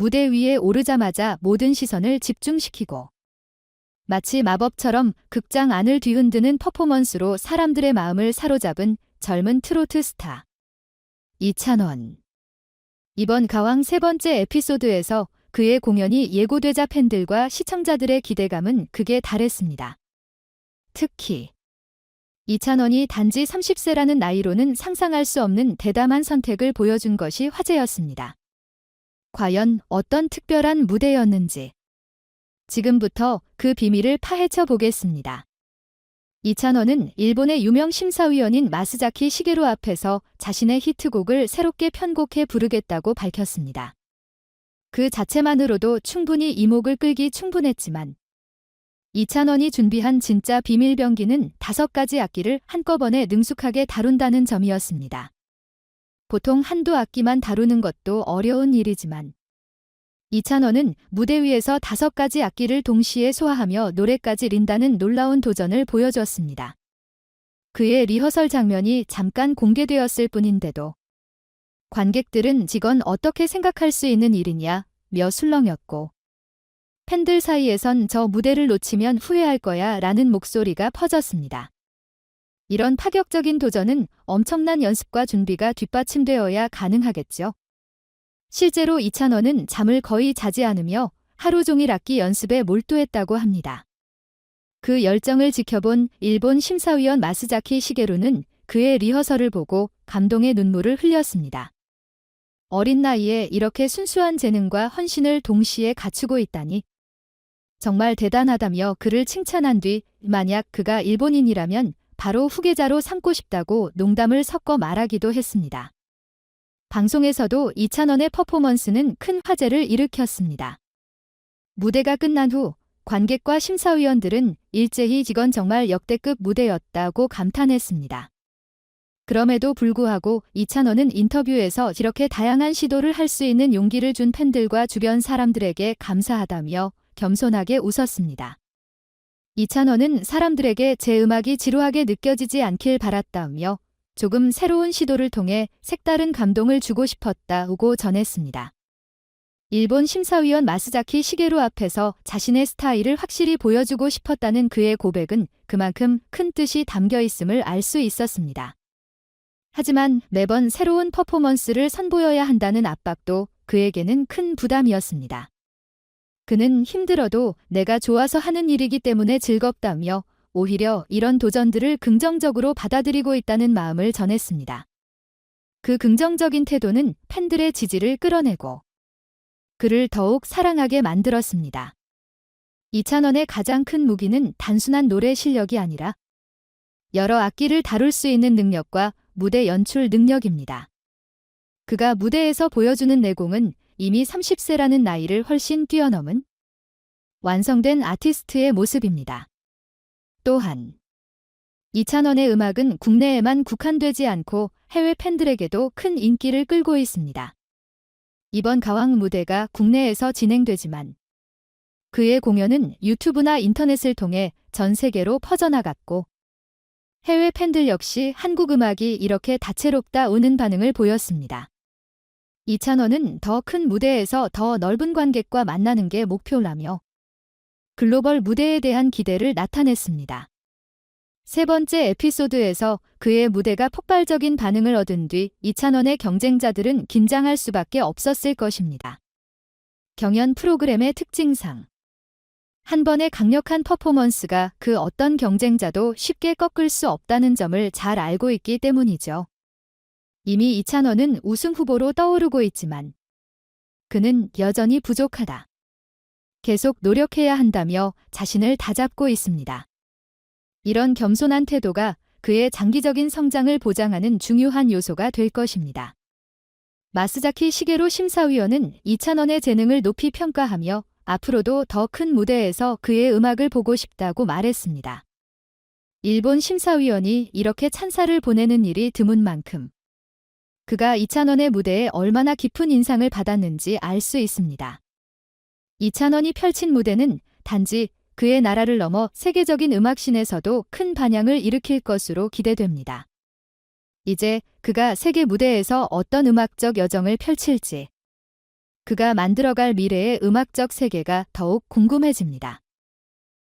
무대 위에 오르자마자 모든 시선을 집중시키고 마치 마법처럼 극장 안을 뒤흔드는 퍼포먼스로 사람들의 마음을 사로잡은 젊은 트로트 스타. 이찬원. 이번 가왕 세 번째 에피소드에서 그의 공연이 예고되자 팬들과 시청자들의 기대감은 극에 달했습니다. 특히 이찬원이 단지 30세라는 나이로는 상상할 수 없는 대담한 선택을 보여준 것이 화제였습니다. 과연 어떤 특별한 무대였는지 지금부터 그 비밀을 파헤쳐 보겠습니다. 이찬원은 일본의 유명 심사위원인 마스자키 시게로 앞에서 자신의 히트곡을 새롭게 편곡해 부르겠다고 밝혔습니다. 그 자체만으로도 충분히 이목을 끌기 충분했지만 이찬원이 준비한 진짜 비밀병기는 다섯 가지 악기를 한꺼번에 능숙하게 다룬다는 점이었습니다. 보통 한두 악기만 다루는 것도 어려운 일이지만 이찬원은 무대 위에서 다섯 가지 악기를 동시에 소화하며 노래까지 린다는 놀라운 도전을 보여주었습니다. 그의 리허설 장면이 잠깐 공개되었을 뿐인데도 관객들은 직원 어떻게 생각할 수 있는 일이냐 며 술렁였고 팬들 사이에선 저 무대를 놓치면 후회할 거야 라는 목소리가 퍼졌습니다. 이런 파격적인 도전은 엄청난 연습과 준비가 뒷받침되어야 가능하겠죠. 실제로 이찬원은 잠을 거의 자지 않으며 하루 종일 악기 연습에 몰두했다고 합니다. 그 열정을 지켜본 일본 심사위원 마스자키 시게루는 그의 리허설을 보고 감동의 눈물을 흘렸습니다. 어린 나이에 이렇게 순수한 재능과 헌신을 동시에 갖추고 있다니 정말 대단하다며 그를 칭찬한 뒤 만약 그가 일본인이라면 바로 후계자로 삼고 싶다고 농담을 섞어 말하기도 했습니다. 방송에서도 이찬원의 퍼포먼스는 큰 화제를 일으켰습니다. 무대가 끝난 후 관객과 심사위원들은 일제히 이건 정말 역대급 무대였다고 감탄했습니다. 그럼에도 불구하고 이찬원은 인터뷰에서 이렇게 다양한 시도를 할 수 있는 용기를 준 팬들과 주변 사람들에게 감사하다며 겸손하게 웃었습니다. 이찬원은 사람들에게 제 음악이 지루하게 느껴지지 않길 바랐다며 조금 새로운 시도를 통해 색다른 감동을 주고 싶었다고 전했습니다. 일본 심사위원 마스자키 시게루 앞에서 자신의 스타일을 확실히 보여주고 싶었다는 그의 고백은 그만큼 큰 뜻이 담겨 있음을 알 수 있었습니다. 하지만 매번 새로운 퍼포먼스를 선보여야 한다는 압박도 그에게는 큰 부담이었습니다. 그는 힘들어도 내가 좋아서 하는 일이기 때문에 즐겁다며 오히려 이런 도전들을 긍정적으로 받아들이고 있다는 마음을 전했습니다. 그 긍정적인 태도는 팬들의 지지를 끌어내고 그를 더욱 사랑하게 만들었습니다. 이찬원의 가장 큰 무기는 단순한 노래 실력이 아니라 여러 악기를 다룰 수 있는 능력과 무대 연출 능력입니다. 그가 무대에서 보여주는 내공은 이미 30세라는 나이를 훨씬 뛰어넘은 완성된 아티스트의 모습입니다. 또한 이찬원의 음악은 국내에만 국한되지 않고 해외 팬들에게도 큰 인기를 끌고 있습니다. 이번 가왕 무대가 국내에서 진행되지만 그의 공연은 유튜브나 인터넷을 통해 전 세계로 퍼져나갔고 해외 팬들 역시 한국 음악이 이렇게 다채롭다 오는 반응을 보였습니다. 이찬원은 더 큰 무대에서 더 넓은 관객과 만나는 게 목표라며 글로벌 무대에 대한 기대를 나타냈습니다. 세 번째 에피소드에서 그의 무대가 폭발적인 반응을 얻은 뒤 이찬원의 경쟁자들은 긴장할 수밖에 없었을 것입니다. 경연 프로그램의 특징상 한 번의 강력한 퍼포먼스가 그 어떤 경쟁자도 쉽게 꺾을 수 없다는 점을 잘 알고 있기 때문이죠. 이미 이찬원은 우승 후보로 떠오르고 있지만 그는 여전히 부족하다. 계속 노력해야 한다며 자신을 다잡고 있습니다. 이런 겸손한 태도가 그의 장기적인 성장을 보장하는 중요한 요소가 될 것입니다. 마스자키 시게로 심사위원은 이찬원의 재능을 높이 평가하며 앞으로도 더 큰 무대에서 그의 음악을 보고 싶다고 말했습니다. 일본 심사위원이 이렇게 찬사를 보내는 일이 드문 만큼 그가 이찬원의 무대에 얼마나 깊은 인상을 받았는지 알 수 있습니다. 이찬원이 펼친 무대는 단지 그의 나라를 넘어 세계적인 음악신에서도 큰 반향을 일으킬 것으로 기대됩니다. 이제 그가 세계 무대에서 어떤 음악적 여정을 펼칠지 그가 만들어갈 미래의 음악적 세계가 더욱 궁금해집니다.